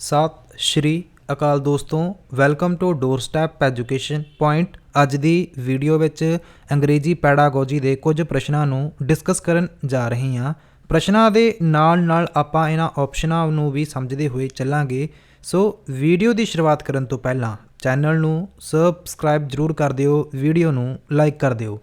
ਸਤਿ, ਸ਼੍ਰੀ ਅਕਾਲ ਦੋਸਤੋ, welcome to doorstep education point. ਅੱਜ ਦੀ ਵੀਡੀਓ ਵਿੱਚ ਅੰਗਰੇਜ਼ੀ ਪੈਡਾਗੋਜੀ ਦੇ ਕੁਝ ਪ੍ਰਸ਼ਨਾਂ ਨੂੰ ਡਿਸਕਸ ਕਰਨ ਜਾ ਰਹੇ ਹਾਂ। ਪ੍ਰਸ਼ਨਾਂ ਦੇ ਨਾਲ ਨਾਲ ਆਪਾਂ ਇਹਨਾਂ ਆਪਸ਼ਨਾਂ ਨੂੰ ਵੀ ਸਮਝਦੇ ਹੋਏ ਚੱਲਾਂਗੇ। ਸੋ, ਵੀਡੀਓ ਦੀ ਸ਼ੁਰੂਆਤ ਕਰਨ ਤੋਂ ਪਹਿਲਾਂ ਚੈਨਲ ਨੂੰ ਸਬਸਕ੍ਰਾਈਬ ਜਰੂਰ ਕਰ ਦਿਓ, ਵੀਡੀਓ ਨੂੰ ਲਾਈਕ ਕਰ ਦਿਓ।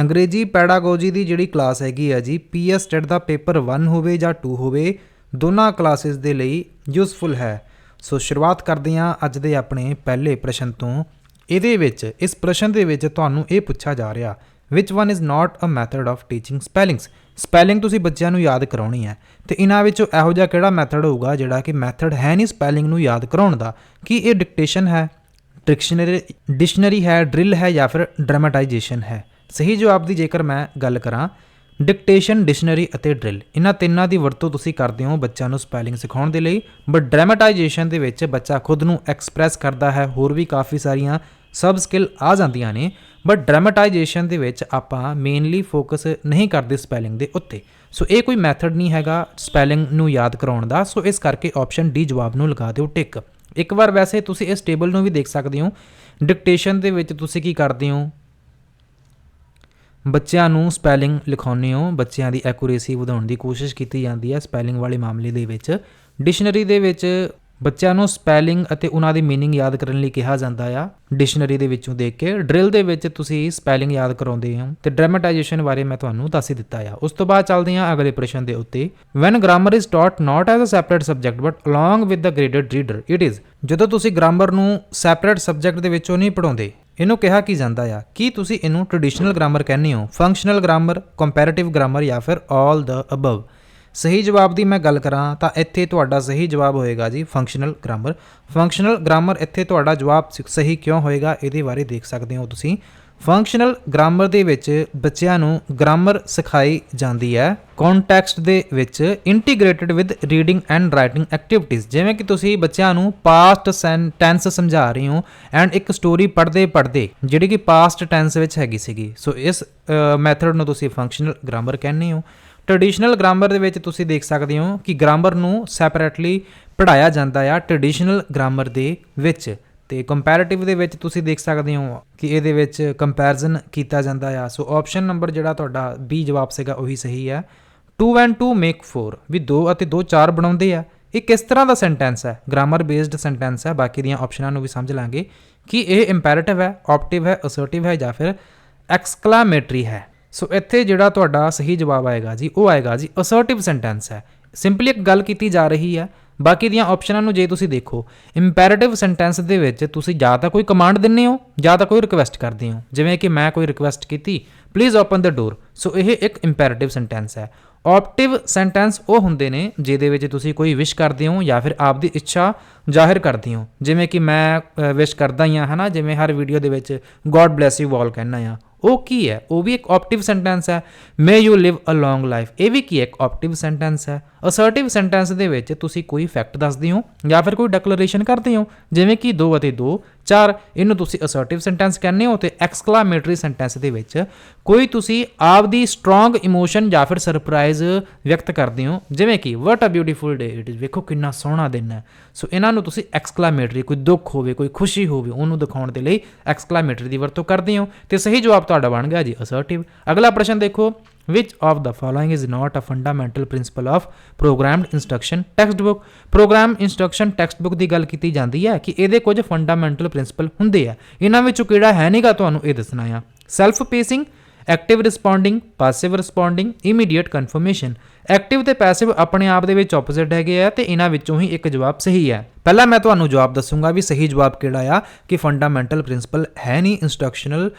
ਅੰਗਰੇਜ਼ੀ ਪੈਡਾਗੋਜੀ ਦੀ ਜਿਹੜੀ ਕਲਾਸ ਹੈਗੀ ਆ ਜੀ ਪੀਐਸ ਟੈਟ ਦਾ ਪੇਪਰ 1 ਹੋਵੇ ਜਾਂ 2 ਹੋਵੇ ਦੋਨਾਂ ਕਲਾਸਿਸ ਦੇ ਲਈ ਯੂਸਫੁਲ ਹੈ। ਸੋ ਸ਼ੁਰੂਆਤ ਕਰਦੇ ਹਾਂ ਅੱਜ ਦੇ ਆਪਣੇ ਪਹਿਲੇ ਪ੍ਰਸ਼ਨ ਤੋਂ। ਇਹਦੇ ਵਿੱਚ, ਇਸ ਪ੍ਰਸ਼ਨ ਦੇ ਵਿੱਚ ਤੁਹਾਨੂੰ ਇਹ ਪੁੱਛਿਆ ਜਾ ਰਿਹਾ, which one is not a method of teaching spellings spelling ਤੁਸੀਂ ਬੱਚਿਆਂ ਨੂੰ ਯਾਦ ਕਰਾਉਣੀ ਹੈ। ਤੇ ਇਹਨਾਂ ਵਿੱਚੋਂ ਇਹੋ ਜਿਹਾ ਕਿਹੜਾ ਮੈਥਡ ਹੋਊਗਾ ਜਿਹੜਾ ਕਿ ਮੈਥਡ ਹੈ ਨਹੀਂ ਸਪੈਲਿੰਗ ਨੂੰ ਯਾਦ ਕਰਾਉਣ ਦਾ? ਕੀ ਇਹ ਡਿਕਟੇਸ਼ਨ ਹੈ? ਡਿਕਸ਼ਨਰੀ ਡਿਕਸ਼ਨਰੀ ਹੈ ਡਰਿਲ ਹੈ ਜਾਂ ਫਿਰ ਡਰਾਮੇਟਾਈਜੇਸ਼ਨ ਹੈ? ਸਹੀ ਜਵਾਬ ਦੀ ਜੇਕਰ ਮੈਂ ਗੱਲ ਕਰਾਂ ਡਿਕਟੇਸ਼ਨ, ਡਿਕਸ਼ਨਰੀ ਅਤੇ ਡਰਿਲ। ਇਹਨਾਂ ਤਿੰਨਾਂ ਦੀ ਵਰਤੋਂ ਤੁਸੀਂ ਕਰਦੇ ਹੋ ਬੱਚਿਆਂ ਨੂੰ ਸਪੈਲਿੰਗ ਸਿਖਾਉਣ ਦੇ ਲਈ। ਬਟ ਡਰਾਮੇਟਾਈਜੇਸ਼ਨ ਦੇ ਵਿੱਚ ਬੱਚਾ ਖੁਦ ਨੂੰ ਐਕਸਪ੍ਰੈਸ ਕਰਦਾ ਹੈ, ਹੋਰ ਵੀ ਕਾਫੀ ਸਾਰੀਆਂ ਸਬ ਸਕਿੱਲ ਆ ਜਾਂਦੀਆਂ ਨੇ। ਬਟ ਡਰਾਮੇਟਾਈਜੇਸ਼ਨ ਦੇ ਵਿੱਚ ਆਪਾਂ ਮੇਨਲੀ ਫੋਕਸ ਨਹੀਂ ਕਰਦੇ ਸਪੈਲਿੰਗ ਦੇ ਉੱਤੇ। ਸੋ ਇਹ ਕੋਈ ਮੈਥਡ ਨਹੀਂ ਹੈਗਾ ਸਪੈਲਿੰਗ ਨੂੰ ਯਾਦ ਕਰਾਉਣ ਦਾ। ਸੋ ਇਸ ਕਰਕੇ ਆਪਸ਼ਨ ਡੀ ਜਵਾਬ ਨੂੰ ਲਗਾ ਦਿਓ ਟਿਕ। ਇੱਕ ਵਾਰ ਵੈਸੇ ਤੁਸੀਂ ਇਸ ਟੇਬਲ ਨੂੰ ਵੀ ਦੇਖ ਸਕਦੇ ਹੋ। ਡਿਕਟੇਸ਼ਨ ਦੇ ਵਿੱਚ ਤੁਸੀਂ ਕੀ ਕਰਦੇ ਹੋ? ਬੱਚਿਆਂ ਨੂੰ ਸਪੈਲਿੰਗ ਲਿਖਾਉਂਦੇ ਹੋ, ਬੱਚਿਆਂ ਦੀ ਐਕੂਰੇਸੀ ਵਧਾਉਣ ਦੀ ਕੋਸ਼ਿਸ਼ ਕੀਤੀ ਜਾਂਦੀ ਹੈ ਸਪੈਲਿੰਗ ਵਾਲੇ ਮਾਮਲੇ ਦੇ ਵਿੱਚ। ਡਿਕਸ਼ਨਰੀ ਦੇ ਵਿੱਚ ਬੱਚਿਆਂ ਨੂੰ ਸਪੈਲਿੰਗ ਅਤੇ ਉਹਨਾਂ ਦੀ मीनिंग ਯਾਦ ਕਰਨ ਲਈ ਕਿਹਾ ਜਾਂਦਾ ਆ ਡਿਕਸ਼ਨਰੀ ਦੇ ਵਿੱਚੋਂ ਦੇਖ ਕੇ ਡਰਿਲ ਦੇ ਵਿੱਚ ਤੁਸੀਂ ਸਪੈਲਿੰਗ ਯਾਦ ਕਰਾਉਂਦੇ ਹੋ ਤੇ ਡਰਾਮੇਟਾਈਜੇਸ਼ਨ ਬਾਰੇ ਮੈਂ ਤੁਹਾਨੂੰ ਦੱਸ ਹੀ ਦਿੱਤਾ ਆ ਉਸ ਤੋਂ ਬਾਅਦ ਚੱਲਦੇ ਹਾਂ ਅਗਲੇ ਪ੍ਰਸ਼ਨ ਦੇ ਉੱਤੇ when grammar is taught not as a separate subject but along with the graded reader it is ਜਦੋਂ ਤੁਸੀਂ ਗ੍ਰਾਮਰ ਨੂੰ ਸੈਪਰੇਟ ਸਬਜੈਕਟ ਦੇ ਵਿੱਚੋਂ ਨਹੀਂ ਪੜਾਉਂਦੇ ਇਹਨੂੰ ਕਿਹਾ ਕੀ ਜਾਂਦਾ ਆ ਕੀ ਤੁਸੀਂ ਇਹਨੂੰ ਟ੍ਰੈਡੀਸ਼ਨਲ ਗ੍ਰਾਮਰ ਕਹਿੰਦੇ ਹੋ ਫੰਕਸ਼ਨਲ ਗ੍ਰਾਮਰ ਕੰਪੈਰੀਟਿਵ ਗ੍ਰਾਮਰ ਜਾਂ ਫਿਰ ਆਲ ਦ ਅਬਵ ਸਹੀ ਜਵਾਬ ਦੀ ਮੈਂ ਗੱਲ ਕਰਾਂ ਤਾਂ ਇੱਥੇ ਤੁਹਾਡਾ ਸਹੀ ਜਵਾਬ ਹੋਏਗਾ ਜੀ ਫੰਕਸ਼ਨਲ ਗ੍ਰਾਮਰ ਫੰਕਸ਼ਨਲ ਗ੍ਰਾਮਰ ਇੱਥੇ ਤੁਹਾਡਾ ਜਵਾਬ ਸਹੀ ਕਿਉਂ ਹੋਏਗਾ ਇਹਦੇ ਬਾਰੇ ਦੇਖ ਸਕਦੇ ਹੋ ਤੁਸੀਂ। ਫੰਕਸ਼ਨਲ ਗ੍ਰਾਮਰ ਦੇ ਵਿੱਚ ਬੱਚਿਆਂ ਨੂੰ ਗ੍ਰਾਮਰ ਸਿਖਾਈ ਜਾਂਦੀ ਹੈ। ਕੰਟੈਕਸਟ ਦੇ ਵਿੱਚ integrated with reading and writing activities ਜਿਵੇਂ ਕਿ ਤੁਸੀਂ ਬੱਚਿਆਂ ਨੂੰ ਪਾਸਟ ਟੈਂਸ ਸਮਝਾ ਰਹੇ ਹੋ ਐਂਡ ਇੱਕ ਸਟੋਰੀ ਪੜ੍ਹਦੇ ਪੜ੍ਹਦੇ, ਜਿਹੜੀ ਕਿ ਪਾਸਟ ਟੈਂਸ ਵਿੱਚ ਹੈਗੀ ਸੀਗੀ। ਸੋ ਇਸ ਮੈਥਡ ਨੂੰ ਤੁਸੀਂ ਫੰਕਸ਼ਨਲ ਗ੍ਰਾਮਰ ਕਹਿੰਦੇ ਹੋ। ਟ੍ਰੈਡੀਸ਼ਨਲ ਗ੍ਰਾਮਰ ਦੇ ਵਿੱਚ ਤੁਸੀਂ ਦੇਖ ਸਕਦੇ ਹੋ ਕਿ ਗ੍ਰਾਮਰ ਨੂੰ ਸੈਪਰੇਟਲੀ ਪੜਾਇਆ ਜਾਂਦਾ ਆ ਟ੍ਰੈਡੀਸ਼ਨਲ ਗ੍ਰਾਮਰ ਦੇ ਵਿੱਚ। ਤੇ ਕੰਪੈਰੀਟਿਵ ਦੇ ਵਿੱਚ ਤੁਸੀਂ ਦੇਖ ਸਕਦੇ ਹੋ ਕਿ ਇਹਦੇ ਵਿੱਚ ਕੰਪੈਰੀਜ਼ਨ ਕੀਤਾ ਜਾਂਦਾ ਆ। ਸੋ ਆਪਸ਼ਨ ਨੰਬਰ ਜਿਹੜਾ ਤੁਹਾਡਾ ਬੀ ਜਵਾਬ ਸੀਗਾ ਉਹੀ ਸਹੀ ਹੈ 2 ਐਂਡ 2 ਮੇਕ 4 ਵੀ 2 ਅਤੇ 2 4 ਬਣਾਉਂਦੇ ਆ। ਇਹ ਕਿਸ ਤਰ੍ਹਾਂ ਦਾ ਸੈਂਟੈਂਸ ਹੈ ਗ੍ਰਾਮਰ ਬੇਸਡ ਸੈਂਟੈਂਸ ਹੈ ਬਾਕੀ ਦੀਆਂ ਆਪਸ਼ਨਾਂ ਨੂੰ ਵੀ ਸਮਝ ਲਾਂਗੇ ਕਿ ਇਹ ਇੰਪੈਰੇਟਿਵ ਹੈ ਆਪਟਿਵ ਹੈ ਅਸਰਟਿਵ ਹੈ ਜਾਂ ਫਿਰ ਐਕਸਕਲਾਮੇਟਰੀ ਹੈ। ਸੋ ਇੱਥੇ ਜਿਹੜਾ ਤੁਹਾਡਾ ਸਹੀ ਜਵਾਬ ਆਏਗਾ ਜੀ, ਉਹ ਆਏਗਾ ਜੀ ਅਸਰਟਿਵ ਸੈਂਟੈਂਸ ਹੈ। ਸਿੰਪਲੀ ਇੱਕ ਗੱਲ ਕੀਤੀ ਜਾ ਰਹੀ ਹੈ, ਬਾਕੀ ਦੀਆਂ ਆਪਸ਼ਨਾਂ ਨੂੰ ਜੇ ਤੁਸੀਂ ਦੇਖੋ ਇੰਪੈਰੇਟਿਵ ਸੈਂਟੈਂਸ ਦੇ ਵਿੱਚ ਤੁਸੀਂ ਜਾਂ ਤਾਂ ਕੋਈ ਕਮਾਂਡ ਦਿੰਦੇ ਹੋ, ਜਾਂ ਤਾਂ ਕੋਈ ਰਿਕੁਐਸਟ ਕਰਦੇ ਹੋ। ਜਿਵੇਂ ਕਿ ਮੈਂ ਕੋਈ ਰਿਕੁਐਸਟ ਕੀਤੀ ਪਲੀਜ਼ ਓਪਨ ਦ ਡੋਰ ਸੋ ਇਹ ਇੱਕ ਇੰਪੈਰੇਟਿਵ ਸੈਂਟੈਂਸ ਹੈ। ਆਪਟਿਵ ਸੈਂਟੈਂਸ ਉਹ ਹੁੰਦੇ ਨੇ, ਜਿਹਦੇ ਵਿੱਚ ਤੁਸੀਂ ਕੋਈ ਵਿਸ਼ ਕਰਦੇ ਹੋ ਜਾਂ ਫਿਰ ਆਪਦੀ ਇੱਛਾ ਜ਼ਾਹਿਰ ਕਰਦੇ ਹੋ। ਜਿਵੇਂ ਕਿ ਮੈਂ ਵਿਸ਼ ਕਰਦਾ ਹੀ ਹਾਂ, ਹਨਾ? ਜਿਵੇਂ ਹਰ ਵੀਡੀਓ ਦੇ ਵਿੱਚ ਗੋਡ ਬlesਸ ਯੂ ਆਲ ਕਹਿਣਾ ਆ ਉਹ ਕੀ ਹੈ? ਉਹ ਵੀ ਇੱਕ ਆਪਟਿਵ ਸੈਂਟੈਂਸ ਹੈ। ਮੇ you Liv a long life ਇਹ ਵੀ ਕੀ ਹੈ? ਇੱਕ ਆਪਟਿਵ ਸੈਂਟੈਂਸ ਹੈ। ਅਸਰਟਿਵ ਸੈਂਟੈਂਸ ਦੇ ਵਿੱਚ ਤੁਸੀਂ ਕੋਈ ਫੈਕਟ ਦੱਸਦੇ ਹੋ ਜਾਂ ਫਿਰ ਕੋਈ ਡੈਕਲੇਰੇਸ਼ਨ ਕਰਦੇ ਹੋ? ਜਿਵੇਂ ਕਿ 2 ਅਤੇ 2 4 ਇਹਨੂੰ ਤੁਸੀਂ ਅਸਰਟਿਵ ਸੈਂਟੈਂਸ ਕਹਿੰਦੇ ਹੋ ਤੇ ਐਕਸਕਲਾਮੇਟਰੀ ਸੈਂਟੈਂਸ ਦੇ ਵਿੱਚ ਕੋਈ ਤੁਸੀਂ ਆਪ ਦੀ ਸਟਰੋਂਗ ਇਮੋਸ਼ਨ ਜਾਂ ਫਿਰ ਸਰਪ੍ਰਾਈਜ਼ ਵਿਅਕਤ ਕਰਦੇ ਹੋ? ਜਿਵੇਂ ਕਿ what a beautiful day it is ਵੇਖੋ ਕਿੰਨਾ ਸੋਹਣਾ ਦਿਨ ਹੈ। ਸੋ ਇਹਨਾਂ ਨੂੰ ਤੁਸੀਂ ਐਕਸਕਲਾਮੇਟਰੀ ਕੋਈ ਦੁੱਖ ਹੋਵੇ, ਕੋਈ ਖੁਸ਼ੀ ਹੋਵੇ, ਉਹਨੂੰ ਦਿਖਾਉਣ ਦੇ ਲਈ ਐਕਸਕਲਾਮੇਟਰੀ ਦੀ ਵਰਤੋਂ ਕਰਦੇ ਹੋ। ਤੇ ਸਹੀ ਜਵਾਬ ਤੁਹਾਡਾ ਬਣ ਗਿਆ ਜੀ ਅਸਰਟਿਵ ਅਗਲਾ ਪ੍ਰਸ਼ਨ ਦੇਖੋ। Which of the following is not a fundamental principle of programmed instruction textbook? Program instruction textbook ਦੀ ਗੱਲ ਕੀਤੀ ਜਾਂਦੀ ਹੈ ਕਿ ਇਹਦੇ ਕੁਝ ਫੰਡਾਮੈਂਟਲ ਪ੍ਰਿੰਸੀਪਲ ਹੁੰਦੇ ਆ। ਇਹਨਾਂ ਵਿੱਚੋਂ ਕਿਹੜਾ ਹੈ ਨਹੀਂਗਾ ਤੁਹਾਨੂੰ ਇਹ ਦੱਸਣਾ ਆ। Self pacing active responding passive responding immediate confirmation active ਤੇ ਪੈਸਿਵ ਆਪਣੇ ਆਪ ਦੇ ਵਿੱਚ ਆਪੋਜ਼ਿਟ ਹੈਗੇ ਆ ਤੇ ਇਹਨਾਂ ਵਿੱਚੋਂ ਹੀ ਇੱਕ ਜਵਾਬ ਸਹੀ ਹੈ ਪਹਿਲਾਂ ਮੈਂ ਤੁਹਾਨੂੰ ਜਵਾਬ ਦੱਸੂੰਗਾ ਵੀ ਸਹੀ ਜਵਾਬ ਕਿਹੜਾ ਆ ਕਿ ਫੰਡਾਮੈਂਟਲ ਪ੍ਰਿੰਸੀਪਲ ਹੈ ਨਹੀਂ ਇਨਸਟਰਕਸ਼ਨਲ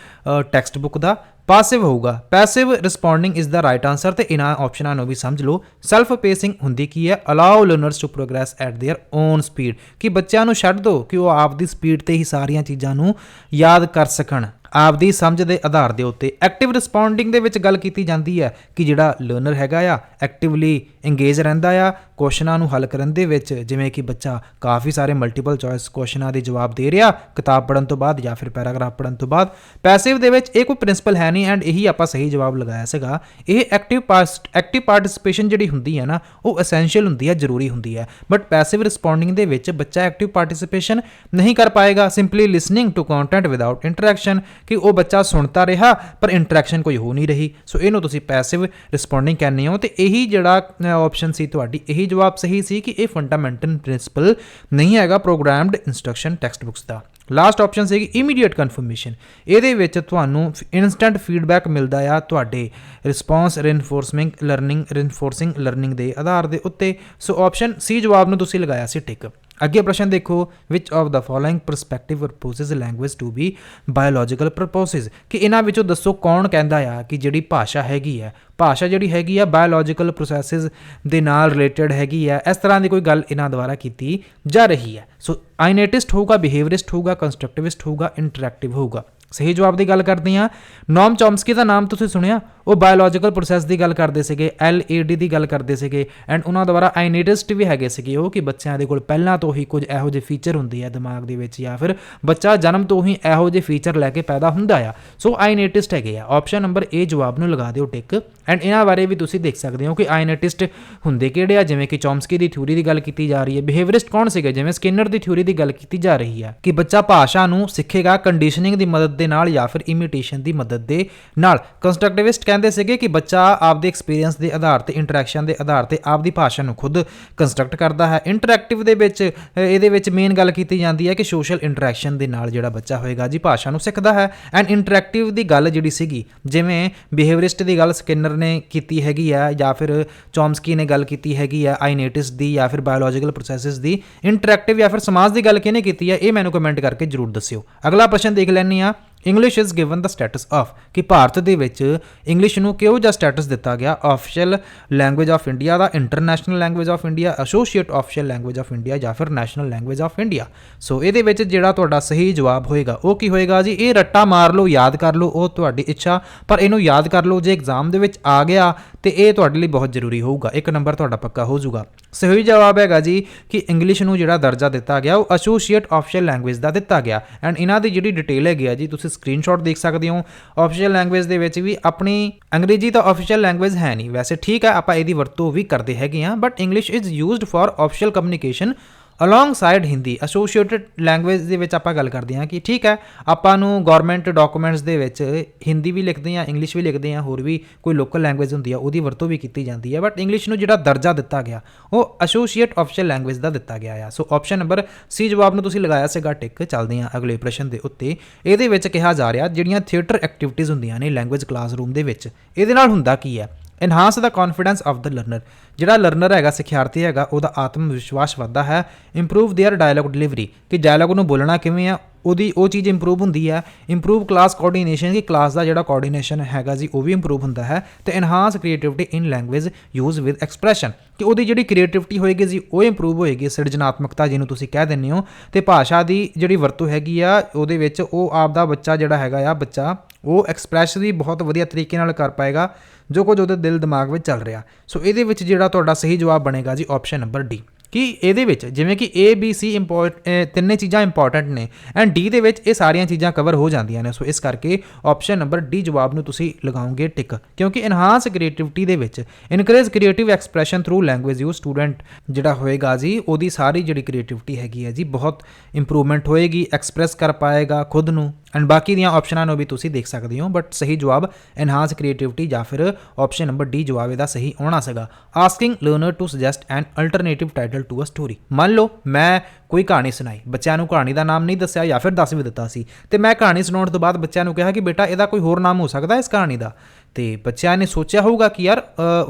ਟੈਕਸਟ ਬੁੱਕ ਦਾ। ਪਾਸਿਵ ਹੋਊਗਾ passive responding is the right answer ਤੇ ਇਹਨਾਂ ਆਪਸ਼ਨਾਂ ਨੂੰ ਵੀ ਸਮਝ ਲਓ ਸੈਲਫ ਪੇਸਿੰਗ ਹੁੰਦੀ ਕੀ ਹੈ allow learners to progress at their own speed ਕਿ ਬੱਚਿਆਂ ਨੂੰ ਛੱਡ ਦਿਓ ਕਿ ਉਹ ਆਪਦੀ ਸਪੀਡ ਤੇ ਹੀ ਸਾਰੀਆਂ ਚੀਜ਼ਾਂ ਨੂੰ ਯਾਦ ਕਰ ਸਕਣ ਆਪਦੀ ਸਮਝ ਦੇ ਆਧਾਰ ਦੇ ਉੱਤੇ ਐਕਟਿਵ ਰਿਸਪੌਂਡਿੰਗ ਦੇ ਵਿੱਚ ਗੱਲ ਕੀਤੀ ਜਾਂਦੀ ਹੈ ਕਿ ਜਿਹੜਾ ਲਰਨਰ ਹੈਗਾ ਆ ਐਕਟਿਵਲੀ ਇੰਗੇਜ ਰਹਿੰਦਾ ਆ ਕੁਐਸਚਨਾਂ ਨੂੰ ਹੱਲ ਕਰਨ ਦੇ ਵਿੱਚ, ਜਿਵੇਂ ਕਿ ਬੱਚਾ ਕਾਫੀ ਸਾਰੇ ਮਲਟੀਪਲ ਚੋਇਸ ਕੁਐਸਚਨਾਂ ਦੇ ਜਵਾਬ ਦੇ ਰਿਹਾ, ਕਿਤਾਬ ਪੜ੍ਹਨ ਤੋਂ ਬਾਅਦ ਜਾਂ ਫਿਰ ਪੈਰਾਗ੍ਰਾਫ ਪੜ੍ਹਨ ਤੋਂ ਬਾਅਦ ਪੈਸਿਵ ਦੇ ਵਿੱਚ ਇਹ ਕੋਈ ਪ੍ਰਿੰਸੀਪਲ ਹੈ ਨਹੀਂ ਐਂਡ ਇਹੀ ਆਪਾਂ ਸਹੀ ਜਵਾਬ ਲਗਾਇਆ ਸੀਗਾ। ਇਹ ਐਕਟਿਵ ਪਾਸਟ ਐਕਟਿਵ ਪਾਰਟਿਸਿਪੇਸ਼ਨ ਜਿਹੜੀ ਹੁੰਦੀ ਹੈ ਨਾ, ਉਹ ਐਸੈਂਸ਼ੀਅਲ ਹੁੰਦੀ ਹੈ, ਜ਼ਰੂਰੀ ਹੁੰਦੀ ਹੈ। ਬਟ ਪੈਸਿਵ ਰਿਸਪੌਂਡਿੰਗ ਦੇ ਵਿੱਚ ਬੱਚਾ ਐਕਟਿਵ ਪਾਰਟਿਸਿਪੇਸ਼ਨ ਨਹੀਂ ਕਰ ਪਾਏਗਾ। Simply listening to content without interaction ਕਿ ਉਹ ਬੱਚਾ ਸੁਣਤਾ ਰਿਹਾ, ਪਰ ਇੰਟਰੈਕਸ਼ਨ ਕੋਈ ਹੋ ਨਹੀਂ ਰਹੀ। ਸੋ ਇਹਨੂੰ ਤੁਸੀਂ ਪੈਸਿਵ ਰਿਸਪੌਂਡਿੰਗ ਕਹਿੰਦੇ ਹੋ ਤੇ ਇਹੀ ਜਿਹੜਾ ਆਪਸ਼ਨ ਸੀ ਤੁਹਾਡੀ, ਇਹੀ ਜਵਾਬ ਸਹੀ ਸੀ ਕਿ ਇਹ ਫੰਡਾਮੈਂਟਲ ਪ੍ਰਿੰਸੀਪਲ ਨਹੀਂ ਹੈਗਾ ਪ੍ਰੋਗਰਾਮਡ ਇਨਸਟਰਕਸ਼ਨ ਟੈਕਸਟ ਬੁੱਕਸ ਦਾ। ਲਾਸਟ ਆਪਸ਼ਨ ਸੀ ਇਮੀਡੀਏਟ ਕਨਫਰਮੇਸ਼ਨ ਇਹਦੇ ਵਿੱਚ ਤੁਹਾਨੂੰ ਇਨਸਟੈਂਟ ਫੀਡਬੈਕ ਮਿਲਦਾ ਆ ਤੁਹਾਡੇ response reinforcement learning reinforcing learning ਦੇ ਆਧਾਰ ਦੇ ਉੱਤੇ। ਸੋ ਆਪਸ਼ਨ ਸੀ ਜਵਾਬ ਨੂੰ ਤੁਸੀਂ ਲਗਾਇਆ ਸੀ ਟਿਕ ਅੱਗੇ ਪ੍ਰਸ਼ਨ ਦੇਖੋ which of the following perspective proposes language to be biological purposes ਕਿ ਇਹਨਾਂ ਵਿੱਚੋਂ ਦੱਸੋ ਕੌਣ ਕਹਿੰਦਾ ਆ ਕਿ ਜਿਹੜੀ ਭਾਸ਼ਾ ਹੈਗੀ ਹੈ ਭਾਸ਼ਾ ਜਿਹੜੀ ਹੈਗੀ ਆ ਬਾਇਓਲੋਜੀਕਲ ਪ੍ਰੋਸੈਸਸ ਦੇ ਨਾਲ ਰਿਲੇਟਡ ਹੈਗੀ ਆ, ਇਸ ਤਰ੍ਹਾਂ ਦੀ ਕੋਈ ਗੱਲ ਇਹਨਾਂ ਦੁਆਰਾ ਕੀਤੀ ਜਾ ਰਹੀ ਹੈ ਸੋ ਆਈਨੇਟਿਸਟ ਹੋਊਗਾ ਬਿਹੇਵੀਅਰਿਸਟ ਹੋਊਗਾ ਕੰਸਟਰਕਟਿਵਿਸਟ ਹੋਊਗਾ ਇੰਟਰੈਕਟਿਵ ਹੋਊਗਾ। ਸਹੀ ਜਵਾਬ ਦੀ ਗੱਲ ਕਰਦੇ ਹਾਂ। ਨੋਮ ਚੌਮਸਕੀ ਦਾ ਨਾਮ ਤੁਸੀਂ ਸੁਣਿਆ? ਉਹ ਬਾਇਓਲੋਜੀਕਲ ਪ੍ਰੋਸੈਸ ਦੀ ਗੱਲ ਕਰਦੇ ਸੀਗੇ ਐਲ ਏ ਡੀ ਦੀ ਗੱਲ ਕਰਦੇ ਸੀਗੇ ਐਂਡ ਉਹਨਾਂ ਦੁਆਰਾ ਆਈਨੇਟਿਸਟ ਵੀ ਹੈਗੇ ਸੀਗੇ ਉਹ ਕਿ ਬੱਚਿਆਂ ਦੇ ਕੋਲ ਪਹਿਲਾਂ ਤੋਂ ਹੀ ਕੁਝ ਇਹੋ ਜਿਹੇ ਫੀਚਰ ਹੁੰਦੇ ਆ ਦਿਮਾਗ ਦੇ ਵਿੱਚ ਜਾਂ ਫਿਰ ਬੱਚਾ ਜਨਮ ਤੋਂ ਹੀ ਇਹੋ ਜਿਹੇ ਫੀਚਰ ਲੈ ਕੇ ਪੈਦਾ ਹੁੰਦਾ ਆ। ਸੋ ਆਈਨੇਟਿਸਟ ਹੈਗੇ ਆ। ਆਪਸ਼ਨ ਨੰਬਰ ਏ ਜਵਾਬ ਨੂੰ ਲਗਾ ਦਿਓ ਟਿਕ ਐਂਡ ਇਹਨਾਂ ਬਾਰੇ ਵੀ ਤੁਸੀਂ ਦੇਖ ਸਕਦੇ ਹੋ ਕਿ ਆਈਨੇਟਿਸਟ ਹੁੰਦੇ ਕਿਹੜੇ ਆ? ਜਿਵੇਂ ਕਿ ਚੌਮਸਕੀ ਦੀ ਥਿਊਰੀ ਦੀ ਗੱਲ ਕੀਤੀ ਜਾ ਰਹੀ ਹੈ। ਬਿਹੇਵੀਅਰਿਸਟ ਕੌਣ ਸੀਗੇ? ਜਿਵੇਂ ਸਕਿਨਰ ਦੀ ਥਿਊਰੀ ਦੀ ਗੱਲ ਕੀਤੀ ਜਾ ਰਹੀ ਹੈ ਕਿ ਬੱਚਾ ਭਾਸ਼ਾ ਨੂੰ ਸਿੱਖੇਗਾ ਕੰਡੀਸ਼ਨਿੰਗ ਦੀ ਮਦਦ ਦੇ ਨਾਲ ਜਾਂ ਫਿਰ ਇਮੀਟੇਸ਼ਨ ਦੀ ਮਦਦ ਦੇ ਨਾਲ। ਕੰਸਟਰਕਟਿਵਿਸਟ ਕਹਿੰਦੇ ਸੀਗੇ ਕਿ ਬੱਚਾ ਆਪਦੇ ਐਕਸਪੀਰੀਅੰਸ ਦੇ ਆਧਾਰ ਤੇ ਇੰਟਰੈਕਸ਼ਨ ਦੇ ਆਧਾਰ ਤੇ ਆਪਦੀ ਭਾਸ਼ਾ ਨੂੰ ਖੁਦ ਕੰਸਟਰਕਟ ਕਰਦਾ ਹੈ। ਇੰਟਰੈਕਟਿਵ ਦੇ ਵਿੱਚ ਇਹਦੇ ਵਿੱਚ ਮੇਨ ਗੱਲ ਕੀਤੀ ਜਾਂਦੀ ਹੈ ਕਿ ਸੋਸ਼ਲ ਇੰਟਰੈਕਸ਼ਨ ਦੇ ਨਾਲ ਜਿਹੜਾ ਬੱਚਾ ਹੋਏਗਾ ਜੀ ਭਾਸ਼ਾ ਨੂੰ ਸਿੱਖਦਾ ਹੈ। ਐਂਡ ਇੰਟਰੈਕਟਿਵ ਦੀ ਗੱਲ ਜਿਹੜੀ ਸੀਗੀ, ਜਿਵੇਂ ਬਿਹੇਵਰਿਸਟ ਦੀ ਗੱਲ ਸਕਿਨਰ ਨੇ ਕੀਤੀ ਹੈਗੀ ਆ ਜਾਂ ਫਿਰ ਚੌਮਸਕੀ ਨੇ ਗੱਲ ਕੀਤੀ ਹੈਗੀ ਆ ਆਈਨੇਟਿਸ ਦੀ ਜਾਂ ਫਿਰ ਬਾਇਓਲੋਜੀਕਲ ਪ੍ਰੋਸੈਸਸ ਦੀ। ਇੰਟਰੈਕਟਿਵ ਜਾਂ ਫਿਰ ਸਮਾਜ ਦੀ ਗੱਲ ਕਿਹਨੇ ਕੀਤੀ ਹੈ, ਇਹ ਮੈਨੂੰ ਕਮੈਂਟ ਕਰਕੇ ਜਰੂਰ ਦੱਸਿਓ। ਅਗਲਾ ਪ੍ਰਸ਼ਨ ਦੇਖ ਲੈਣੀ ਆ English is given the status of ਕਿ ਭਾਰਤ ਦੇ ਵਿੱਚ ਇੰਗਲਿਸ਼ ਨੂੰ ਕਿਹੋ ਜਿਹਾ ਸਟੇਟਸ ਦਿੱਤਾ ਗਿਆ? Official language of India the international language of India associate official language of India ਜਾਂ ਫਿਰ national language of India so ਇਹਦੇ ਵਿੱਚ ਜਿਹੜਾ ਤੁਹਾਡਾ ਸਹੀ ਜਵਾਬ ਹੋਏਗਾ, ਉਹ ਕੀ ਹੋਏਗਾ ਜੀ? ਇਹ ਰੱਟਾ ਮਾਰ ਲਓ, ਯਾਦ ਕਰ ਲਓ, ਉਹ ਤੁਹਾਡੀ ਇੱਛਾ, ਪਰ ਇਹਨੂੰ ਯਾਦ ਕਰ ਲਓ, ਜੇ ਐਗਜ਼ਾਮ ਦੇ ਵਿੱਚ ਆ ਗਿਆ, ਤੇ ਇਹ ਤੁਹਾਡੇ ਲਈ ਬਹੁਤ ਜ਼ਰੂਰੀ ਹੋਊਗਾ। ਇੱਕ ਨੰਬਰ ਤੁਹਾਡਾ ਪੱਕਾ ਹੋ ਜਾਊਗਾ। ਸਹੀ ਜਵਾਬ ਹੈਗਾ ਜੀ ਕਿ ਇੰਗਲਿਸ਼ ਨੂੰ ਜਿਹੜਾ ਦਰਜਾ ਦਿੱਤਾ ਗਿਆ, ਉਹ ਐਸੋਸੀਏਟ ਆਫੀਸ਼ੀਅਲ ਲੈਂਗੁਏਜ ਦਾ ਦਿੱਤਾ ਗਿਆ। ਐਂਡ ਇਹਨਾਂ ਦੀ ਜਿਹੜੀ ਡਿਟੇਲ ਹੈਗੀ ਆ ਜੀ, ਤੁਸੀਂ ਸਕਰੀਨਸ਼ਾਟ ਦੇਖ ਸਕਦੇ ਹੋ। ਆਫੀਸ਼ੀਅਲ ਲੈਂਗੁਏਜ ਦੇ ਵਿੱਚ ਵੀ ਆਪਣੀ ਅੰਗਰੇਜ਼ੀ ਤਾਂ ਆਫੀਸ਼ੀਅਲ ਲੈਂਗੁਏਜ ਹੈ ਨਹੀਂ। ਵੈਸੇ ਠੀਕ ਹੈ, ਆਪਾਂ ਇਹਦੀ ਵਰਤੋਂ ਵੀ ਕਰਦੇ ਹੈਗੇ ਆ but English is used for official communication alongside Hindi associated language ਦੇ ਵਿੱਚ ਆਪਾਂ ਗੱਲ ਕਰਦੇ ਹਾਂ ਕਿ ਠੀਕ ਹੈ, ਆਪਾਂ ਨੂੰ ਗਵਰਨਮੈਂਟ ਡਾਕੂਮੈਂਟਸ ਦੇ ਵਿੱਚ ਹਿੰਦੀ ਵੀ ਲਿਖਦੇ ਹਾਂ ਇੰਗਲਿਸ਼ ਵੀ ਲਿਖਦੇ ਹਾਂ, ਹੋਰ ਵੀ ਕੋਈ ਲੋਕਲ ਲੈਂਗੁਏਜ ਹੁੰਦੀ ਆ, ਉਹਦੀ ਵਰਤੋਂ ਵੀ ਕੀਤੀ ਜਾਂਦੀ ਹੈ ਬਟ ਇੰਗਲਿਸ਼ ਨੂੰ ਜਿਹੜਾ ਦਰਜਾ ਦਿੱਤਾ ਗਿਆ, ਉਹ ਐਸੋਸੀਏਟ ਆਫੀਸ਼ੀਅਲ ਲੈਂਗੁਏਜ ਦਾ ਦਿੱਤਾ ਗਿਆ ਆ। ਸੋ ਆਪਸ਼ਨ ਨੰਬਰ ਸੀ ਜਵਾਬ ਨੂੰ ਤੁਸੀਂ ਲਗਾਇਆ ਸੀਗਾ ਟਿਕ ਚੱਲਦੇ ਹਾਂ ਅਗਲੇ ਪ੍ਰਸ਼ਨ ਦੇ ਉੱਤੇ। ਇਹਦੇ ਵਿੱਚ ਕਿਹਾ ਜਾ ਰਿਹਾ, ਜਿਹੜੀਆਂ ਥੀਏਟਰ ਐਕਟੀਵਿਟੀਜ਼ ਹੁੰਦੀਆਂ ਨੇ ਲੈਂਗੁਏਜ ਕਲਾਸਰੂਮ ਦੇ ਵਿੱਚ, ਇਹਦੇ ਨਾਲ ਹੁੰਦਾ ਕੀ ਹੈ enhance the confidence of the learner ਜਿਹੜਾ ਲਰਨਰ ਹੈਗਾ ਸਿਖਿਆਰਥੀ ਹੈਗਾ ਉਹਦਾ ਆਤਮ ਵਿਸ਼ਵਾਸ ਵੱਧਦਾ ਹੈ ਇੰਪਰੂਵ देयर ਡਾਇਲੌਗ ਡਿਲੀਵਰੀ ਕਿ ਡਾਇਲੌਗ ਨੂੰ ਬੋਲਣਾ ਕਿਵੇਂ ਆ ਉਹਦੀ ਉਹ ਚੀਜ਼ ਇੰਪਰੂਵ ਹੁੰਦੀ ਹੈ। ਇੰਪਰੂਵ ਕਲਾਸ ਕੋਆਰਡੀਨੇਸ਼ਨ ਕਿ ਕਲਾਸ ਦਾ ਜਿਹੜਾ ਕੋਆਰਡੀਨੇਸ਼ਨ ਹੈਗਾ ਜੀ, ਉਹ ਵੀ ਇੰਪਰੂਵ ਹੁੰਦਾ ਹੈ। ਤੇ enhance creativity in language use with expression ਕਿ ਉਹਦੀ ਜਿਹੜੀ ਕ੍ਰੀਏਟੀਵਿਟੀ ਹੋਏਗੀ ਜੀ, ਉਹ ਇੰਪਰੂਵ ਹੋਏਗੀ ਸਿਰਜਣਾਤਮਕਤਾ ਜਿਹਨੂੰ ਤੁਸੀਂ ਕਹਿ ਦਿੰਦੇ ਹੋ। ਤੇ ਭਾਸ਼ਾ ਦੀ ਜਿਹੜੀ ਵਰਤੋਂ ਹੈਗੀ ਆ, ਉਹਦੇ ਵਿੱਚ ਉਹ ਆਪ ਦਾ ਬੱਚਾ ਜਿਹੜਾ ਹੈਗਾ ਆ, ਬੱਚਾ, ਉਹ ਐਕਸਪ੍ਰੈਸ ਵੀ ਬਹੁਤ ਵਧੀਆ ਤਰੀਕੇ ਨਾਲ ਕਰ ਪਾਏਗਾ, ਜੋ ਕੁਝ ਉਹਦੇ ਦਿਲ ਦਿਮਾਗ ਵਿੱਚ ਚੱਲ ਰਿਹਾ। ਸੋ ਇਹਦੇ ਵਿੱਚ ਜਿਹੜਾ ਤੁਹਾਡਾ ਸਹੀ ਜਵਾਬ ਬਣੇਗਾ ਜੀ ਆਪਸ਼ਨ ਨੰਬਰ ਡੀ ਕਿ ਇਹਦੇ ਵਿੱਚ ਜਿਵੇਂ ਕਿ A, B, C ਇੰਪੋਰਟ ਤਿੰਨੇ ਚੀਜ਼ਾਂ ਇੰਪੋਰਟੈਂਟ ਨੇ ਐਂਡ D ਦੇ ਵਿੱਚ ਇਹ ਸਾਰੀਆਂ ਚੀਜ਼ਾਂ ਕਵਰ ਹੋ ਜਾਂਦੀਆਂ ਨੇ। ਸੋ ਇਸ ਕਰਕੇ ਆਪਸ਼ਨ ਨੰਬਰ D ਜਵਾਬ ਨੂੰ ਤੁਸੀਂ ਲਗਾਓਗੇ ਟਿਕ ਕਿਉਂਕਿ ਇਨਹਾਂਸ ਕ੍ਰੀਏਟੀਵਿਟੀ ਦੇ ਵਿੱਚ encourage creative expression through language you student ਜਿਹੜਾ ਹੋਏਗਾ ਜੀ, ਉਹਦੀ ਸਾਰੀ ਜਿਹੜੀ ਕ੍ਰੀਏਟੀਵਿਟੀ ਹੈਗੀ ਹੈ ਜੀ, ਬਹੁਤ ਇੰਪਰੂਵਮੈਂਟ ਹੋਏਗੀ ਐਕਸਪ੍ਰੈਸ ਕਰ ਪਾਏਗਾ ਖੁਦ ਨੂੰ ਐਂਡ ਬਾਕੀ ਦੀਆਂ ਆਪਸ਼ਨਾਂ ਨੂੰ ਵੀ ਤੁਸੀਂ ਦੇਖ ਸਕਦੇ ਹੋ। ਬਟ ਸਹੀ ਜਵਾਬ ਐਨਹਾਂਸ ਕ੍ਰੀਏਟੀਵਿਟੀ ਜਾਂ ਫਿਰ ਆਪਸ਼ਨ ਨੰਬਰ ਡੀ ਜਵਾਬ ਇਹਦਾ ਸਹੀ ਆਉਣਾ ਸੀਗਾ। Asking learner to suggest an alternative title to a story ਮੰਨ ਲਓ ਮੈਂ ਕੋਈ ਕਹਾਣੀ ਸੁਣਾਈ ਬੱਚਿਆਂ ਨੂੰ ਕਹਾਣੀ ਦਾ ਨਾਮ ਨਹੀਂ ਦੱਸਿਆ ਜਾਂ ਫਿਰ ਦੱਸ ਵੀ ਦਿੱਤਾ ਸੀ ਤੇ ਮੈਂ ਕਹਾਣੀ ਸੁਣਾਉਣ ਤੋਂ ਬਾਅਦ ਬੱਚਿਆਂ ਨੂੰ ਕਿਹਾ ਕਿ ਬੇਟਾ ਇਹਦਾ ਕੋਈ ਹੋਰ ਨਾਮ ਹੋ ਸਕਦਾ ਇਸ ਕਹਾਣੀ ਦਾ। ਤੇ ਬੱਚਿਆਂ ਨੇ ਸੋਚਿਆ ਹੋਊਗਾ ਕਿ ਯਾਰ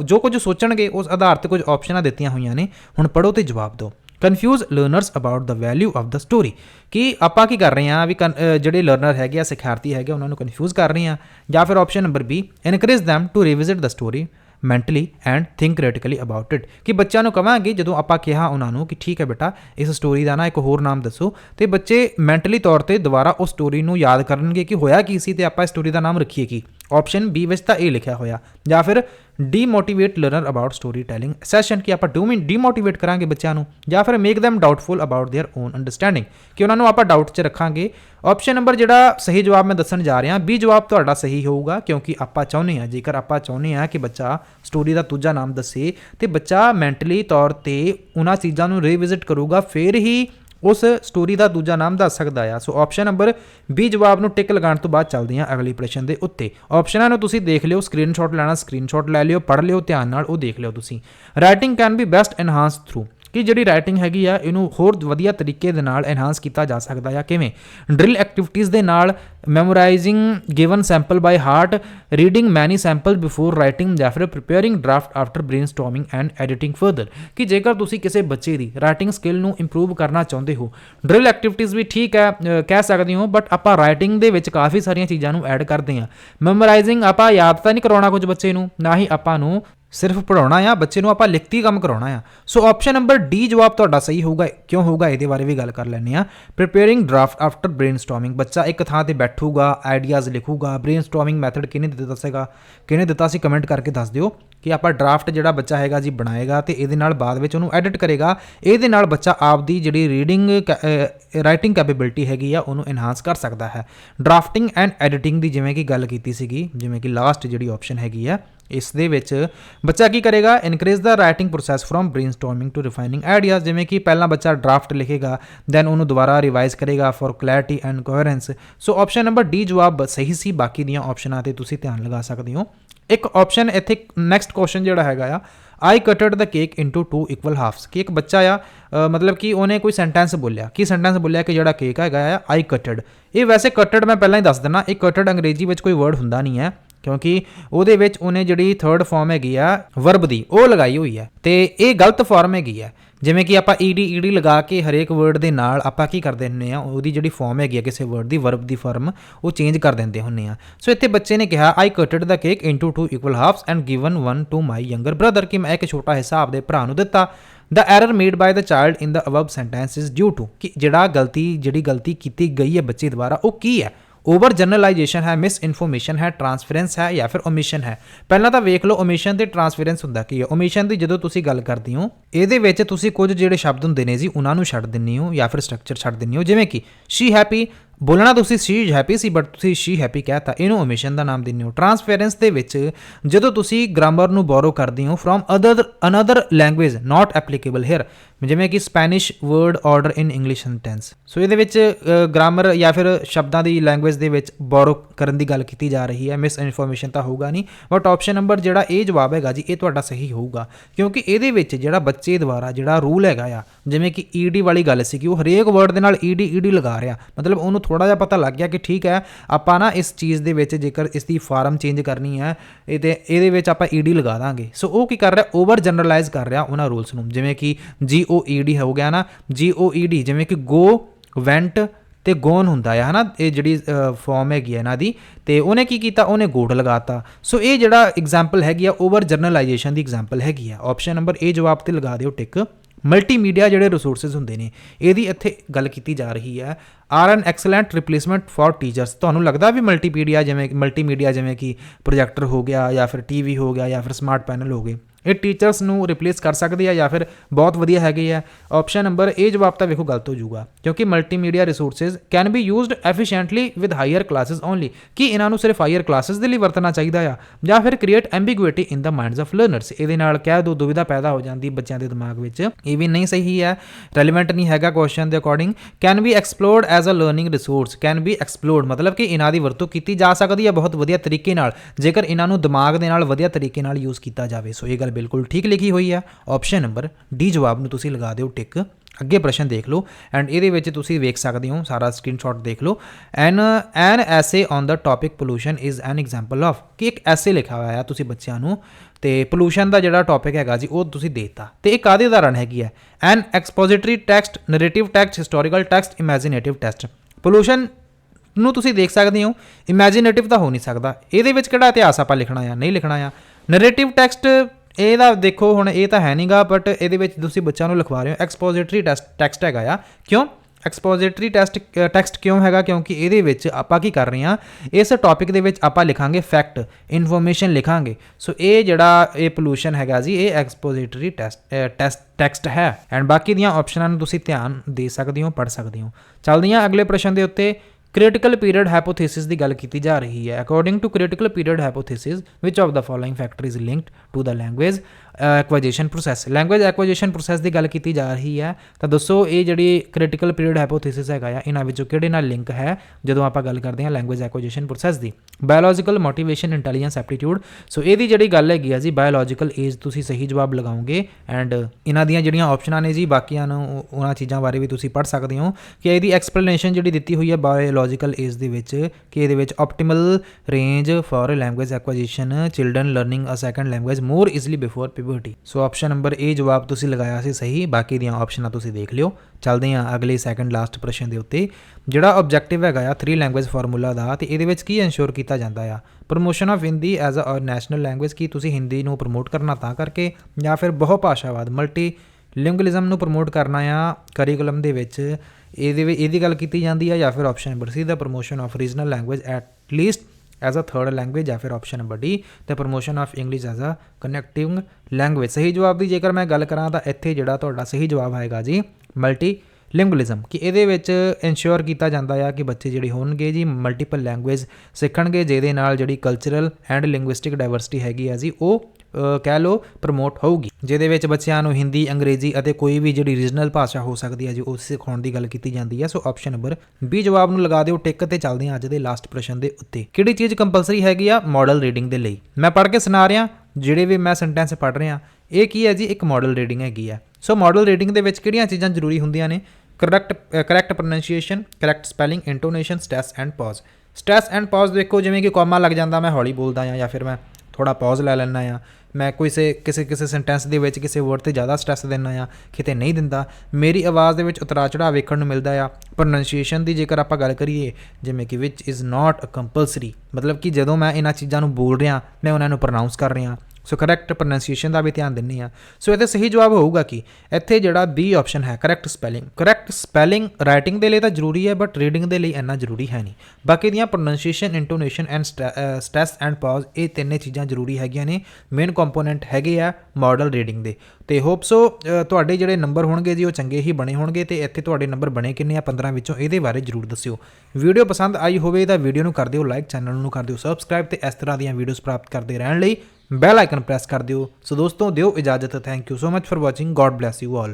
ਜੋ ਕੁਝ ਸੋਚਣਗੇ ਉਸ ਆਧਾਰ ਤੇ ਕੁਝ ਆਪਸ਼ਨਾਂ ਦਿੱਤੀਆਂ ਹੋਈਆਂ ਨੇ ਹੁਣ ਪੜੋ ਤੇ ਜਵਾਬ ਦਿਓ। Confuse learners about the value of the story ਕਿ ਆਪਾਂ ਕੀ ਕਰ ਰਹੇ ਹਾਂ ਵੀ ਕਨ- ਜਿਹੜੇ ਲਰਨਰ ਹੈਗੇ ਆ ਸਿਖਿਆਰਥੀ ਹੈਗੇ ਆ, ਉਹਨਾਂ ਨੂੰ ਕਨਫਿਊਜ਼ ਕਰ ਰਹੇ ਹਾਂ ਜਾਂ ਫਿਰ option number B encourage them to revisit the story mentally and think critically about it ਕਿ ਬੱਚਿਆਂ ਨੂੰ ਕਵਾਂਗੇ ਜਦੋਂ ਆਪਾਂ ਕਿਹਾ ਉਹਨਾਂ ਨੂੰ ਕਿ ਠੀਕ ਹੈ ਬੇਟਾ, ਇਸ ਸਟੋਰੀ ਦਾ ਨਾ ਇੱਕ ਹੋਰ ਨਾਮ ਦੱਸੋ। ਤੇ ਬੱਚੇ ਮੈਂਟਲੀ ਤੌਰ ਤੇ ਦੁਬਾਰਾ ਉਸ ਸਟੋਰੀ ਨੂੰ ਯਾਦ ਕਰਨਗੇ ਕਿ ਹੋਇਆ ਕੀ ਸੀ ਤੇ ਆਪਾਂ ਇਸ ਸਟੋਰੀ ਦਾ ਨਾਮ ਰੱਖੀਏ ਕੀ। ਆਪਸ਼ਨ ਬੀ ਵਿੱਚ ਤਾਂ ਇਹ ਲਿਖਿਆ ਹੋਇਆ ਜਾਂ ਫਿਰ demotivate learner about storytelling session ਕਿ ਆਪਾਂ ਡੂਮਿੰਗ ਡੀਮੋਟੀਵੇਟ ਕਰਾਂਗੇ ਬੱਚਿਆਂ ਨੂੰ ਜਾਂ ਫਿਰ make them doubtful about their own understanding ਕਿ ਉਹਨਾਂ ਨੂੰ ਆਪਾਂ ਡਾਊਟ 'ਚ ਰੱਖਾਂਗੇ ਆਪਸ਼ਨ ਨੰਬਰ ਜਿਹੜਾ ਸਹੀ ਜਵਾਬ ਮੈਂ ਦੱਸਣ ਜਾ ਰਿਹਾ ਬੀ ਜਵਾਬ ਤੁਹਾਡਾ ਸਹੀ ਹੋਊਗਾ ਕਿਉਂਕਿ ਆਪਾਂ ਚਾਹੁੰਦੇ ਹਾਂ ਜੇਕਰ ਆਪਾਂ ਚਾਹੁੰਦੇ ਹਾਂ ਕਿ ਬੱਚਾ ਸਟੋਰੀ ਦਾ ਦੂਜਾ ਨਾਮ ਦੱਸੇ ਤੇ ਬੱਚਾ ਮੈਂਟਲੀ ਤੌਰ ਤੇ ਉਹਨਾਂ ਚੀਜ਼ਾਂ ਨੂੰ ਰੀਵਿਜ਼ਿਟ ਕਰੂਗਾ ਫਿਰ ਹੀ ਉਸ ਸਟੋਰੀ ਦਾ ਦੂਜਾ ਨਾਮ ਦੱਸ ਸਕਦਾ ਆ। ਸੋ ਆਪਸ਼ਨ ਨੰਬਰ ਬੀ ਜਵਾਬ ਨੂੰ ਟਿਕ ਲਗਾਉਣ ਤੋਂ ਬਾਅਦ ਚੱਲਦੇ ਹਾਂ ਅਗਲੀ ਪ੍ਰਸ਼ਨ ਦੇ ਉੱਤੇ। ਆਪਸ਼ਨਾਂ ਨੂੰ ਤੁਸੀਂ ਦੇਖ ਲਿਓ ਸਕਰੀਨਸ਼ਾਟ ਲੈਣਾ ਸਕਰੀਨਸ਼ਾਟ ਲੈ ਲਿਓ, ਪੜ੍ਹ ਲਿਓ, ਧਿਆਨ ਨਾਲ ਉਹ ਦੇਖ ਲਿਓ ਤੁਸੀਂ। Writing can be best enhance through ਕਿ ਜਿਹੜੀ ਰਾਈਟਿੰਗ ਹੈਗੀ ਆ, ਇਹਨੂੰ ਹੋਰ ਵਧੀਆ ਤਰੀਕੇ ਦੇ ਨਾਲ ਐਨਹਾਂਸ ਕੀਤਾ ਜਾ ਸਕਦਾ ਆ। ਕਿਵੇਂ? ਡਰਿਲ ਐਕਟੀਵਿਟੀਜ਼ ਦੇ ਨਾਲ memorising given sample by heart reading many sample before writing ਜਾਂ ਫਿਰ preparing draft after brainstorming and editing further ਕਿ ਜੇਕਰ ਤੁਸੀਂ ਕਿਸੇ ਬੱਚੇ ਦੀ ਰਾਈਟਿੰਗ ਸਕਿੱਲ ਨੂੰ ਇੰਪਰੂਵ ਕਰਨਾ ਚਾਹੁੰਦੇ ਹੋ ਡਰਿਲ ਐਕਟੀਵਿਟੀਜ਼ ਵੀ ਠੀਕ ਹੈ ਕਹਿ ਸਕਦੇ ਹੋ ਬਟ ਆਪਾਂ ਰਾਈਟਿੰਗ ਦੇ ਵਿੱਚ ਕਾਫੀ ਸਾਰੀਆਂ ਚੀਜ਼ਾਂ ਨੂੰ ਐਡ ਕਰਦੇ ਹਾਂ। ਮੈਮੋਰਾਈਜ਼ਿੰਗ ਆਪਾਂ ਯਾਦ ਤਾਂ ਨਹੀਂ ਕਰਾਉਣਾ ਕੁਝ ਬੱਚੇ ਨੂੰ, ਨਾ ਹੀ ਆਪਾਂ ਨੂੰ ਸਿਰਫ ਪੜਾਉਣਾ ਆ, ਬੱਚੇ ਨੂੰ ਆਪਾਂ ਲਿਖਤੀ ਕੰਮ ਕਰਾਉਣਾ ਆ। ਸੋ ਆਪਸ਼ਨ ਨੰਬਰ ਡੀ ਜਵਾਬ ਤੁਹਾਡਾ ਸਹੀ ਹੋਊਗਾ, ਕਿਉਂ ਹੋਊਗਾ, ਇਹਦੇ ਬਾਰੇ ਵੀ ਗੱਲ ਕਰ ਲੈਂਦੇ ਆ ਪ੍ਰੀਪੇਅਰਿੰਗ ਡਰਾਫਟ ਆਫਟਰ ਬ੍ਰੇਨਸਟਾਰਮਿੰਗ ਬੱਚਾ ਇੱਕ ਥਾਂ ਤੇ ਬੈਠੂਗਾ ਆਈਡੀਆਜ਼ ਲਿਖੂਗਾ ਬ੍ਰੇਨਸਟਾਰਮਿੰਗ ਮੈਥਡ ਕਿਹਨੇ ਦਿੱਤਾ ਸੀਗਾ ਕਿਹਨੇ ਦਿੱਤਾ ਸੀ ਕਮੈਂਟ ਕਰਕੇ ਦੱਸ ਦਿਓ ਕਿ ਆਪਾਂ ਡਰਾਫਟ ਜਿਹੜਾ ਬੱਚਾ ਹੈਗਾ ਜੀ ਬਣਾਏਗਾ ਤੇ ਇਹਦੇ ਨਾਲ ਬਾਅਦ ਵਿੱਚ ਉਹਨੂੰ ਐਡਿਟ ਕਰੇਗਾ। ਇਹਦੇ ਨਾਲ ਬੱਚਾ ਆਪਦੀ ਜਿਹੜੀ ਰੀਡਿੰਗ ਰਾਈਟਿੰਗ ਕੈਪੇਬਿਲਿਟੀ ਹੈਗੀ ਆ, ਉਹਨੂੰ ਐਨਹਾਂਸ ਕਰ ਸਕਦਾ ਹੈ। ਡਰਾਫਟਿੰਗ ਐਂਡ ਐਡੀਟਿੰਗ ਦੀ ਜਿਵੇਂ ਕਿ ਗੱਲ ਕੀਤੀ ਸੀਗੀ, ਜਿਵੇਂ ਕਿ ਲਾਸਟ ਜਿਹੜੀ ਆਪਸ਼ਨ ਹੈਗੀ ਆ ਇਸ ਦੇ ਵਿੱਚ ਬੱਚਾ ਕੀ ਕਰੇਗਾ? Increase the writing process from brainstorming to refining ideas ਜਿਵੇਂ ਕਿ ਪਹਿਲਾਂ ਬੱਚਾ ਡਰਾਫਟ ਲਿਖੇਗਾ ਦੈਨ ਉਹਨੂੰ ਦੁਬਾਰਾ ਰਿਵਾਈਜ਼ ਕਰੇਗਾ for clarity and coherence so option number D ਜਵਾਬ ਸਹੀ ਸੀ, ਬਾਕੀ ਦੀਆਂ ਆਪਸ਼ਨਾਂ ਤੇ ਤੁਸੀਂ ਧਿਆਨ ਲਗਾ ਸਕਦੇ ਹੋ। ਇੱਕ ਆਪਸ਼ਨ ਇੱਥੇ ਨੈਕਸਟ ਕੁਐਸਚਨ ਜਿਹੜਾ ਹੈਗਾ ਆ I cutted the cake into two equal halfs ਕਿ ਇੱਕ ਬੱਚਾ ਆ ਮਤਲਬ ਕਿ ਉਹਨੇ ਕੋਈ ਸੈਂਟੈਂਸ ਬੋਲਿਆ। ਕੀ ਸੈਂਟੈਂਸ ਬੋਲਿਆ? ਕਿ ਜਿਹੜਾ ਕੇਕ ਹੈਗਾ ਆ ਆਈ ਕਟਡ ਇਹ ਵੈਸੇ ਕਟਡ ਮੈਂ ਪਹਿਲਾਂ ਹੀ ਦੱਸ ਦਿੰਦਾ ਇਹ ਕਟਡ ਅੰਗਰੇਜ਼ੀ ਵਿੱਚ ਕੋਈ ਵਰਡ ਹੁੰਦਾ ਨਹੀਂ ਹੈ। ਕਿਉਂਕਿ ਉਹਦੇ ਵਿੱਚ ਉਹਨੇ ਜਿਹੜੀ ਥਰਡ ਫਾਰਮ ਹੈਗੀ ਆ ਵਰਬ ਦੀ, ਉਹ ਲਗਾਈ ਹੋਈ ਹੈ। ਤੇ ਇਹ ਗਲਤ ਫਾਰਮ ਹੈਗੀ ਆ ਜਿਵੇਂ ਕਿ ਆਪਾਂ ਈਡੀ ਈਡੀ ਲਗਾ ਕੇ ਹਰੇਕ ਵਰਡ ਦੇ ਨਾਲ ਆਪਾਂ ਕੀ ਕਰਦੇ ਹੁੰਨੇ ਆ ਉਹਦੀ ਜਿਹੜੀ ਫਾਰਮ ਹੈਗੀ ਆ, ਕਿਸੇ ਵਰਡ ਦੀ ਵਰਬ ਦੀ ਫਾਰਮ ਉਹ ਚੇਂਜ ਕਰ ਦਿੰਦੇ ਹੁੰਨੇ ਆ ਸੋ ਇੱਥੇ ਬੱਚੇ ਨੇ ਕਿਹਾ I cutted the cake into two equal halfs and given one to my younger brother ਕਿ ਮੈਂ ਇੱਕ ਛੋਟਾ ਹਿੱਸਾ ਆਪਦੇ ਭਰਾ ਨੂੰ ਦਿੱਤਾ। The error made by the child in the above sentence is due to ਕਿ ਜਿਹੜਾ ਗਲਤੀ, ਜਿਹੜੀ ਗਲਤੀ ਕੀਤੀ ਗਈ ਹੈ ਬੱਚੇ ਦੁਆਰਾ, ਉਹ ਕੀ ਹੈ? ਓਵਰ ਜਨਰਲਾਈਜੇਸ਼ਨ ਹੈ ਮਿਸ ਇਨਫੋਰਮੇਸ਼ਨ ਹੈ ਟਰਾਂਸਫਰੈਂਸ ਹੈ ਜਾਂ ਫਿਰ ਓਮਿਸ਼ਨ ਹੈ। ਪਹਿਲਾਂ ਤਾਂ ਵੇਖ ਲਓ ਓਮਿਸ਼ਨ ਤੇ ਟਰਾਂਸਫਰੈਂਸ ਹੁੰਦਾ ਕੀ ਹੈ? ਓਮਿਸ਼ਨ ਦੀ ਜਦੋਂ ਤੁਸੀਂ ਗੱਲ ਕਰਦੇ ਹੋ, ਇਹਦੇ ਵਿੱਚ ਤੁਸੀਂ ਕੁਝ ਜਿਹੜੇ ਸ਼ਬਦ ਹੁੰਦੇ ਨੇ ਜੀ, ਉਹਨਾਂ ਨੂੰ ਛੱਡ ਦਿੰਦੇ ਹੋ ਜਾਂ ਫਿਰ ਸਟਰਕਚਰ ਛੱਡ ਦਿੰਦੇ ਹੋ। ਜਿਵੇਂ ਕਿ ਸ਼ੀ ਹੈਪੀ ਬੋਲਣਾ ਤੁਸੀਂ ਸ਼ੀ ਹੈਪੀ ਸੀ ਬਟ ਤੁਸੀਂ ਸ਼ੀ ਹੈਪੀ ਕਹਿਤਾ ਇਹਨੂੰ ਓਮਿਸ਼ਨ ਦਾ ਨਾਮ ਦਿੰਦੇ ਹੋ। ਟਰਾਂਸਫਰੈਂਸ ਦੇ ਵਿੱਚ ਜਦੋਂ ਤੁਸੀਂ ਗ੍ਰਾਮਰ ਨੂੰ ਬੋਰੋ ਕਰਦੇ ਹੋ from other another language not applicable here ਜਿਵੇਂ ਕਿ Spanish word order in English sentence so ਇਹਦੇ ਵਿੱਚ ਗ੍ਰਾਮਰ ਜਾਂ ਫਿਰ ਸ਼ਬਦਾਂ ਦੀ ਲੈਂਗੁਏਜ ਦੇ ਵਿੱਚ ਬੋਰੋ ਕਰਨ ਦੀ ਗੱਲ ਕੀਤੀ ਜਾ ਰਹੀ ਹੈ। ਮਿਸ ਇਨਫੋਰਮੇਸ਼ਨ ਤਾਂ ਹੋਊਗਾ ਨਹੀਂ ਬਟ ਆਪਸ਼ਨ ਨੰਬਰ ਜਿਹੜਾ ਇਹ ਜਵਾਬ ਹੈਗਾ ਜੀ, ਇਹ ਤੁਹਾਡਾ ਸਹੀ ਹੋਊਗਾ। ਕਿਉਂਕਿ ਇਹਦੇ ਵਿੱਚ ਜਿਹੜਾ ਬੱਚੇ ਦੁਆਰਾ ਜਿਹੜਾ ਰੂਲ ਹੈਗਾ ਆ ਜਿਵੇਂ ਕਿ ਈਡੀ ਵਾਲੀ ਗੱਲ ਸੀ ਕਿ ਉਹ ਹਰੇਕ ਵਰਡ ਦੇ ਨਾਲ ਈਡੀ ਈਡੀ ਲਗਾ ਰਿਹਾ। ਮਤਲਬ ਉਹਨੂੰ ਥੋੜਾ ਜਿਹਾ ਪਤਾ ਲੱਗ ਗਿਆ ਕਿ ਠੀਕ ਹੈ, ਆਪਾਂ ਨਾ ਇਸ ਚੀਜ਼ ਦੇ ਵਿੱਚ ਜੇਕਰ ਇਸ ਦੀ ਫਾਰਮ ਚੇਂਜ ਕਰਨੀ ਹੈ ਇਹ ਤੇ ਇਹਦੇ ਵਿੱਚ ਆਪਾਂ ਈਡੀ ਲਗਾ ਦਾਂਗੇ। ਸੋ ਉਹ ਕੀ ਕਰ ਰਿਹਾ ਓਵਰ ਜਨਰਲਾਈਜ਼ ਕਰ ਰਿਹਾ ਉਹਨਾਂ ਰੂਲਸ ਨੂੰ। ਜਿਵੇਂ ਕਿ ਜੀ ਓ ਈਡੀ ਹੋ ਗਿਆ ਨਾ ਜੀ ਓ ਈਡੀ ਜਿਵੇਂ ਕਿ ਗੋ ਵੈਂਟ ਤੇ ਗੋਨ ਹੁੰਦਾ ਹੈ ਹਨਾ? ਇਹ ਜਿਹੜੀ ਫਾਰਮ ਹੈਗੀ ਹੈ ਇਹਨਾਂ ਦੀ, ਤੇ ਉਹਨੇ ਕੀ ਕੀਤਾ? ਉਹਨੇ ਗੋਡ ਲਗਾਤਾ। ਸੋ ਇਹ ਜਿਹੜਾ ਐਗਜ਼ਾਮਪਲ ਹੈਗੀ ਆ ਓਵਰ ਜਰਨਲਾਈਜੇਸ਼ਨ ਦੀ ਐਗਜ਼ਾਮਪਲ ਹੈਗੀ ਆ। ਆਪਸ਼ਨ ਨੰਬਰ ਏ ਜਵਾਬ ਤੇ ਲਗਾ ਦਿਓ ਟਿਕ ਮਲਟੀਮੀਡੀਆ ਜਿਹੜੇ ਰਿਸੋਰਸਸ ਹੁੰਦੇ ਨੇ, ਇਹਦੀ ਇੱਥੇ ਗੱਲ ਕੀਤੀ ਜਾ ਰਹੀ ਹੈ। Are an excellent replacement for teachers ਤੁਹਾਨੂੰ ਲੱਗਦਾ ਵੀ ਮਲਟੀਮੀਡੀਆ ਜਿਵੇਂ ਮਲਟੀਮੀਡੀਆ ਜਿਵੇਂ ਕਿ ਪ੍ਰੋਜੈਕਟਰ ਹੋ ਗਿਆ ਜਾਂ ਫਿਰ ਟੀਵੀ ਹੋ ਗਿਆ ਜਾਂ ਫਿਰ ਸਮਾਰਟ ਪੈਨਲ ਹੋ ਗਏ। ਇਹ ਟੀਚਰਸ ਨੂੰ ਰਿਪਲੇਸ ਕਰ ਸਕਦੇ ਆ ਜਾਂ ਫਿਰ ਬਹੁਤ ਵਧੀਆ ਹੈਗੇ ਆ। ਆਪਸ਼ਨ ਨੰਬਰ ਇਹ ਜਵਾਬ ਤਾਂ ਵੇਖੋ ਗਲਤ ਹੋ ਜਾਊਗਾ, ਕਿਉਂਕਿ multimedia resources can be used efficiently with higher classes only ਕਿ ਇਹਨਾਂ ਨੂੰ ਸਿਰਫ ਹਾਇਰ ਕਲਾਸਸ ਦੇ ਲਈ ਵਰਤਣਾ ਚਾਹੀਦਾ ਆ? ਜਾਂ ਫਿਰ create ambiguity in the minds of learners ਇਹਦੇ ਨਾਲ ਕਹਿ ਦੋ ਦੁਵਿਧਾ ਪੈਦਾ ਹੋ ਜਾਂਦੀ ਬੱਚਿਆਂ ਦੇ ਦਿਮਾਗ ਵਿੱਚ? ਇਹ ਵੀ ਨਹੀਂ ਸਹੀ ਹੈ। ਰੈਲੇਵੈਂਟ ਨਹੀਂ ਹੈਗਾ ਕੁਐਸਚਨ ਦੇ according can be explored as a learning resource can be explored ਮਤਲਬ ਕਿ ਇਹਨਾਂ ਦੀ ਵਰਤੋਂ ਕੀਤੀ ਜਾ ਸਕਦੀ ਹੈ ਬਹੁਤ ਵਧੀਆ ਤਰੀਕੇ ਨਾਲ, ਜੇਕਰ ਇਹਨਾਂ ਨੂੰ ਦਿਮਾਗ ਦੇ ਨਾਲ ਵਧੀਆ ਤਰੀਕੇ ਨਾਲ ਯੂਜ਼ ਕੀਤਾ ਜਾਵੇ। ਸੋ ਇਹ ਗੱਲ ਬਿਲਕੁਲ ਠੀਕ ਲਿਖੀ ਹੋਈ ਆ। ਆਪਸ਼ਨ ਨੰਬਰ ਡੀ ਜਵਾਬ ਨੂੰ ਤੁਸੀਂ ਲਗਾ ਦਿਓ ਟਿਕ ਅੱਗੇ ਪ੍ਰਸ਼ਨ ਦੇਖ ਲਓ ਐਂਡ ਇਹਦੇ ਵਿੱਚ ਤੁਸੀਂ ਵੇਖ ਸਕਦੇ ਹੋ, ਸਾਰਾ ਸਕਰੀਨਸ਼ਾਟ ਦੇਖ ਲਓ। An an essay on the topic pollution is an example of ਕਿ ਇੱਕ ਐਸੇ ਲਿਖਿਆ ਹੋਇਆ ਹੈ ਤੁਸੀਂ ਬੱਚਿਆਂ ਨੂੰ, ਤੇ ਪੋਲੂਸ਼ਨ ਦਾ ਜਿਹੜਾ ਟਾਪਿਕ ਹੈਗਾ ਜੀ, ਉਹ ਤੁਸੀਂ ਦੇਤਾ। ਤੇ ਇਹ ਕਾਦੇ ਉਦਾਹਰਣ ਹੈਗੀ ਹੈ an expository text narrative text historical text imaginative text pollution ਨੂੰ ਤੁਸੀਂ ਦੇਖ ਸਕਦੇ ਹੋ ਇਮੇਜਿਨੇਟਿਵ ਤਾਂ ਹੋ ਨਹੀਂ ਸਕਦਾ। ਇਹਦੇ ਵਿੱਚ ਕਿਹੜਾ ਇਤਿਹਾਸ ਆਪਾਂ ਲਿਖਣਾ ਆ, ਨਹੀਂ ਲਿਖਣਾ ਆ? ਨੈਰੇਟਿਵ ਟੈਕਸਟ ਇਹਦਾ ਦੇਖੋ, ਹੁਣ ਇਹ ਤਾਂ ਹੈ ਨਹੀਂਗਾ ਬਟ ਇਹਦੇ ਵਿੱਚ ਤੁਸੀਂ ਬੱਚਿਆਂ ਨੂੰ ਲਿਖਵਾ ਰਹੇ ਹੋ ਐਕਸਪੋਜ਼ਿਟਰੀ ਟੈਕਸਟ ਹੈਗਾ ਆ। ਕਿਉਂ? ਐਕਸਪੋਜ਼ਿਟਰੀ ਟੈਸਟ ਟੈਕਸਟ ਕਿਉਂ ਹੈਗਾ? ਕਿਉਂਕਿ ਇਹਦੇ ਵਿੱਚ ਆਪਾਂ ਕੀ ਕਰ ਰਹੇ ਹਾਂ, ਇਸ ਟੌਪਿਕ ਦੇ ਵਿੱਚ ਆਪਾਂ ਲਿਖਾਂਗੇ ਫੈਕਟ ਇਨਫੋਰਮੇਸ਼ਨ ਲਿਖਾਂਗੇ। ਸੋ ਇਹ ਜਿਹੜਾ ਇਹ ਪੋਲੂਸ਼ਨ ਹੈਗਾ ਜੀ, ਇਹ ਐਕਸਪੋਜ਼ਿਟਰੀ ਟੈਸਟ ਟੈਸਟ ਟੈਕਸਟ ਹੈ। ਐਂਡ ਬਾਕੀ ਦੀਆਂ ਆਪਸ਼ਨਾਂ ਨੂੰ ਤੁਸੀਂ ਧਿਆਨ ਦੇ ਸਕਦੇ ਹੋ, ਪੜ੍ਹ ਸਕਦੇ ਹੋ। ਚੱਲਦੇ ਹਾਂ ਅਗਲੇ ਪ੍ਰਸ਼ਨ ਦੇ ਉੱਤੇ। ਕ੍ਰਿਟੀਕਲ ਪੀਰੀਅਡ ਹਾਈਪੋਥੀਸਿਸ ਦੀ ਗੱਲ ਕੀਤੀ ਜਾ ਰਹੀ ਹੈ। According to critical period hypothesis which of the following factor is linked to the language acquisition process language acquisition process ਦੀ ਗੱਲ ਕੀਤੀ ਜਾ ਰਹੀ ਹੈ, ਤਾਂ ਦੱਸੋ ਇਹ ਜਿਹੜੀ ਕ੍ਰਿਟੀਕਲ ਪੀਰੀਅਡ ਹਾਈਪੋਥੀਸਿਸ ਹੈਗਾ ਆ, ਇਹਨਾਂ ਵਿੱਚੋਂ ਕਿਹੜੇ ਨਾਲ ਲਿੰਕ ਹੈ, ਜਦੋਂ ਆਪਾਂ ਗੱਲ ਕਰਦੇ ਹਾਂ ਲੈਂਗੁਏਜ ਐਕਵਾਈਜੇਸ਼ਨ ਪ੍ਰੋਸੈਸ ਦੀ। Biological motivation intelligence aptitude so ਇਹਦੀ ਜਿਹੜੀ ਗੱਲ ਹੈਗੀ ਆ ਜੀ ਬਾਇਓਲੋਜੀਕਲ ਏਜ ਤੁਸੀਂ ਸਹੀ ਜਵਾਬ ਲਗਾਓਗੇ ਐਂਡ ਇਹਨਾਂ ਦੀਆਂ ਜਿਹੜੀਆਂ ਆਪਸ਼ਨਾਂ ਨੇ ਜੀ, ਬਾਕੀਆਂ ਨੂੰ ਉਹਨਾਂ ਚੀਜ਼ਾਂ ਬਾਰੇ ਵੀ ਤੁਸੀਂ ਪੜ੍ਹ ਸਕਦੇ ਹੋ, ਕਿ ਇਹਦੀ ਐਕਸਪਲੇਨੇਸ਼ਨ ਜਿਹੜੀ ਦਿੱਤੀ ਹੋਈ ਹੈ ਬਾਇਓਲੋਜੀਕਲ ਏਜ ਦੇ ਵਿੱਚ, ਕਿ ਇਹਦੇ ਵਿੱਚ optimal range for language acquisition children learning a second language more easily before puberty so option number A ਜਵਾਬ ਤੁਸੀਂ ਲਗਾਇਆ ਸੀ ਸਹੀ, ਬਾਕੀ ਦੀਆਂ ਆਪਸ਼ਨਾਂ ਤੁਸੀਂ ਦੇਖ ਲਿਓ। ਚੱਲਦੇ ਹਾਂ ਅਗਲੇ ਸੈਕੰਡ ਲਾਸਟ ਪ੍ਰਸ਼ਨ ਦੇ ਉੱਤੇ। ਜਿਹੜਾ ਆਬਜੈਕਟਿਵ ਹੈਗਾ ਆ 3 ਲੈਂਗੁਏਜ ਫਾਰਮੂਲਾ ਦਾ, ਤੇ ਇਹਦੇ ਵਿੱਚ ਕੀ ਇਨਸ਼ੋਰ ਕੀਤਾ ਜਾਂਦਾ ਆ? Promotion of Hindi as a national language ਕੀ ਤੁਸੀਂ ਹਿੰਦੀ ਨੂੰ ਪ੍ਰਮੋਟ ਕਰਨਾ ਤਾਂ ਕਰਕੇ, ਜਾਂ ਫਿਰ ਬਹੁ ਭਾਸ਼ਾਵਾਦ ਮਲਟੀ ਲਿੰਗੁਅਲਿਜ਼ਮ ਨੂੰ ਪ੍ਰਮੋਟ ਕਰਨਾ ਆ ਕਰਿਕੂਲਮ ਦੇ ਵਿੱਚ, ਇਹਦੇ ਵਿੱਚ ਇਹਦੀ ਗੱਲ ਕੀਤੀ ਜਾਂਦੀ ਆ ਜਾਂ ਫਿਰ option number C the promotion of regional language at least as a third language ਜਾਂ ਫਿਰ ਆਪਸ਼ਨ ਨੰਬਰ ਡੀ ਤੇ promotion of English as a connecting language ਸਹੀ ਜਵਾਬ ਦੀ ਜੇਕਰ ਮੈਂ ਗੱਲ ਕਰਾਂ ਤਾਂ ਇੱਥੇ ਜਿਹੜਾ ਤੁਹਾਡਾ ਸਹੀ ਜਵਾਬ ਆਏਗਾ ਜੀ ਮਲਟੀ ਲਿੰਗੁਅਲਿਜ਼ਮ ਕਿ ਇਹਦੇ ਵਿੱਚ ਇਨਸ਼ੋਰ ਕੀਤਾ ਜਾਂਦਾ ਆ ਕਿ ਬੱਚੇ ਜਿਹੜੇ ਹੋਣਗੇ ਜੀ ਮਲਟੀਪਲ ਲੈਂਗੁਏਜ ਸਿੱਖਣਗੇ, ਜਿਹਦੇ ਨਾਲ ਜਿਹੜੀ ਕਲਚਰਲ ਐਂਡ ਲਿੰਗੁਇਸਟਿਕ ਡਾਈਵਰਸਿਟੀ ਹੈਗੀ ਆ ਜੀ, ਉਹ ਕਹਿ ਲਓ ਪ੍ਰਮੋਟ ਹੋਊਗੀ। ਜਿਹਦੇ ਵਿੱਚ ਬੱਚਿਆਂ ਨੂੰ ਹਿੰਦੀ, ਅੰਗਰੇਜ਼ੀ ਅਤੇ ਕੋਈ ਵੀ ਜਿਹੜੀ ਰੀਜਨਲ ਭਾਸ਼ਾ ਹੋ ਸਕਦੀ ਹੈ, ਜੀ ਉਹ ਸਿਖਾਉਣ ਦੀ ਗੱਲ ਕੀਤੀ ਜਾਂਦੀ ਹੈ, ਸੋ ਆਪਸ਼ਨ ਨੰਬਰ ਬੀ ਜਵਾਬ ਨੂੰ ਲਗਾ ਦਿਓ ਟਿਕ ਤੇ ਚੱਲਦੇ ਹਾਂ ਅੱਜ ਦੇ ਲਾਸਟ ਪ੍ਰਸ਼ਨ ਦੇ ਉੱਤੇ। ਕਿਹੜੀ ਚੀਜ਼ ਕੰਪਲਸਰੀ ਹੈਗੀ ਆ? ਮਾਡਲ ਰੀਡਿੰਗ ਦੇ ਲਈ। ਮੈਂ ਪੜ੍ਹ ਕੇ ਸੁਣਾ ਰਿਹਾ, ਜਿਹੜੇ ਵੀ ਮੈਂ ਸੈਂਟੈਂਸ ਪੜ੍ਹ ਰਿਹਾ, ਇਹ ਕੀ ਹੈ ਜੀ? ਇੱਕ ਮਾਡਲ ਰੀਡਿੰਗ ਹੈਗੀ ਆ। ਸੋ ਮਾਡਲ ਰੀਡਿੰਗ ਦੇ ਵਿੱਚ ਕਿਹੜੀਆਂ ਚੀਜ਼ਾਂ ਜ਼ਰੂਰੀ ਹੁੰਦੀਆਂ ਨੇ? Correct correct pronunciation correct spelling intonation stress and pause stress and pause ਦੇਖੋ, ਜਿਵੇਂ ਕਿ ਕੋਮਾ ਲੱਗ ਜਾਂਦਾ, ਮੈਂ ਹੌਲੀ ਬੋਲਦਾ ਆ ਜਾਂ ਫਿਰ ਮੈਂ ਥੋੜਾ ਪੌਜ਼ ਲੈ ਲੈਣਾ ਆ ਮੈਂ ਕਿਸੇ ਕਿਸੇ ਕਿਸੇ ਸੈਂਟੈਂਸ ਦੇ ਵਿੱਚ ਕਿਸੇ ਵਰਡ ਤੇ ਜ਼ਿਆਦਾ ਸਟ੍ਰੈਸ ਦਿੰਦਾ ਆ ਕਿਤੇ ਨਹੀਂ ਦਿੰਦਾ। ਮੇਰੀ ਆਵਾਜ਼ ਦੇ ਵਿੱਚ ਉਤਰਾ ਚੜਾਅ ਵੇਖਣ ਨੂੰ ਮਿਲਦਾ ਆ। ਪ੍ਰੋਨੰਸੀਏਸ਼ਨ ਦੀ ਜੇਕਰ ਆਪਾਂ ਗੱਲ ਕਰੀਏ, ਜਿਵੇਂ ਕਿ ਵਿਚ ਇਜ਼ ਨਾਟ ਅ ਕੰਪਲਸਰੀ ਮਤਲਬ ਕਿ ਜਦੋਂ ਮੈਂ ਇਹਨਾਂ ਚੀਜ਼ਾਂ ਨੂੰ ਬੋਲ ਰਿਹਾ, ਮੈਂ ਉਹਨਾਂ ਨੂੰ ਪ੍ਰੋਨਾਂਸ ਕਰ ਰਿਹਾ। ਸੋ ਕਰੈਕਟ ਪ੍ਰੋਨੰਸੀਏਸ਼ਨ ਦਾ ਵੀ ਧਿਆਨ ਦਿੰਨੇ ਆ ਸੋ ਇਹਦੇ ਸਹੀ ਜਵਾਬ ਹੋਊਗਾ ਕਿ? ਇੱਥੇ ਜਿਹੜਾ ਬੀ ਆਪਸ਼ਨ ਹੈ correct spelling correct spelling writing ਦੇ ਲਈ ਤਾਂ ਜ਼ਰੂਰੀ ਹੈ ਬਟ ਰੀਡਿੰਗ ਦੇ ਲਈ ਇੰਨਾ ਜ਼ਰੂਰੀ ਹੈ ਨਹੀਂ। ਬਾਕੀ ਦੀਆਂ pronunciation intonation and stress and pause ਇਹ ਤਿੰਨੇ ਚੀਜ਼ਾਂ ਜ਼ਰੂਰੀ ਹੈਗੀਆਂ ਨੇ। ਮੇਨ ਕੰਪੋਨੈਂਟ ਹੈਗੇ ਆ ਮਾਡਲ ਰੀਡਿੰਗ ਦੇ। ਤੇ ਹੋਪ ਸੋ ਤੁਹਾਡੇ ਜਿਹੜੇ ਨੰਬਰ ਹੋਣਗੇ ਜੀ, ਉਹ ਚੰਗੇ ਹੀ ਬਣੇ ਹੋਣਗੇ ਤੇ ਇੱਥੇ ਤੁਹਾਡੇ ਨੰਬਰ ਬਣੇ ਕਿੰਨੇ ਆ 15 ਵਿੱਚੋਂ ਇਹਦੇ ਬਾਰੇ ਜ਼ਰੂਰ ਦੱਸਿਓ। ਵੀਡੀਓ ਪਸੰਦ ਆਈ ਹੋਵੇ ਤਾਂ ਵੀਡੀਓ ਨੂੰ ਕਰ ਦਿਓ ਲਾਈਕ ਚੈਨਲ ਨੂੰ ਕਰ ਦਿਓ ਸਬਸਕ੍ਰਾਈਬ ਤੇ ਇਸ ਤਰ੍ਹਾਂ ਦੀਆਂ ਵੀਡੀਓਜ਼ ਪ੍ਰਾਪਤ ਕਰਦੇ ਰਹਿਣ ਲਈ। ਬੈਲ ਆਈਕਨ ਪ੍ਰੈਸ ਕਰ ਦਿਓ। ਸੋ ਦੋਸਤੋ, ਦਿਓ ਇਜਾਜ਼ਤ। Thank you so much for watching God bless you all